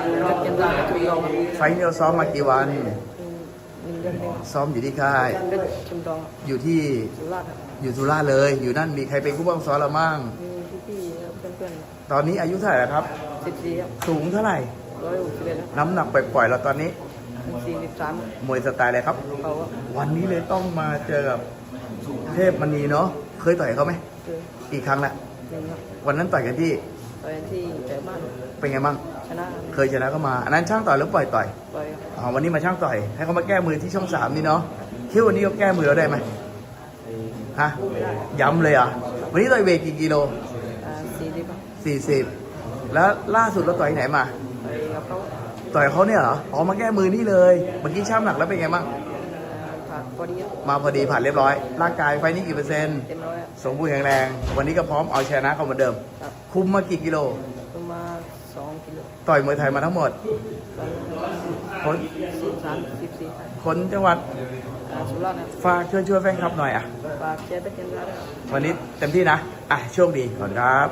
เพชรเจนดาจุฬาครับไฟล์นี้เราซ้อมมากี่วันหนึ่งเดือนเองซ้อมอยู่ที่ค่ายเพชรชุมทองอยู่ที่สุราษฎร์ครับอยู่สุราษฎร์เลย อยู่นั่นมีใครเป็นผู้บังซ้อมเรามั่งมีพี่ๆเพื่อนตอนนี้อายุเท่าไหร่แล้วครับ ๆสิบสี่ครับสูงเท่าไหร่ ร้อยหกสิบเอ็ดครับน้ำหนักปล่อยๆเราตอนนี้ สี่สิบสามมวยสไตล์อะไรครับ เขาครับวันนี้เลยต้องมาเจอกับเทพมณีเนาะ เคยต่อยเขาไหมคือกี่ครั้งละหนึ่งครับวันนั้นต่อยกันที่ตอนที่แต่บ้านเป็นไงบ้าง ชนะเคยชนะก็มา อันนั้นช่างต่อยหรือปล่อยต่อยไปครับอ๋อวันนี้มาช่างต่อย ให้เขามาแก้มือที่ช่องสามนี่เนาะคิดว่าวันนี้เขาแก้มือเราได้ไหมฮะย้ำเลยเหรอะวันนี้ต่อยเวทกี่กิโลอ่าสี่สิบครับสี่สิบแล้วล่าสุดเราต่อยที่ไหนมาไปกับเขาต่อยเขาเนี่ยเหรออ๋อมาแก้มือนี่เลยเมื่อกี้ช่างหนักแล้วเป็นไงบ้างอ่าผ่านพอดีครับมาพอดีผ่านเรียบร้อย ร่างกายไฟนี้กี่เปอร์เซ็นต์เต็มร้อยครับ สมบูรณ์แข็งแรง วันนี้ก็พร้อมเอาชนะเขาเหมือนเดิม ครับ คุมมากี่กิโลประมาณ สองกิโลต่อยมวยไทยมาทั้งหมดไปคนสิบสามสิบสี่ครับคนจังหวัดอ่าสุราษฎร์ครับฝากช่วยช่วยแฟนคลับหน่อยอะฝากเชียร์เพชรเจนดาด้วยครับวันนี้เต็มที่นะ อะโชคดีก่อนครับ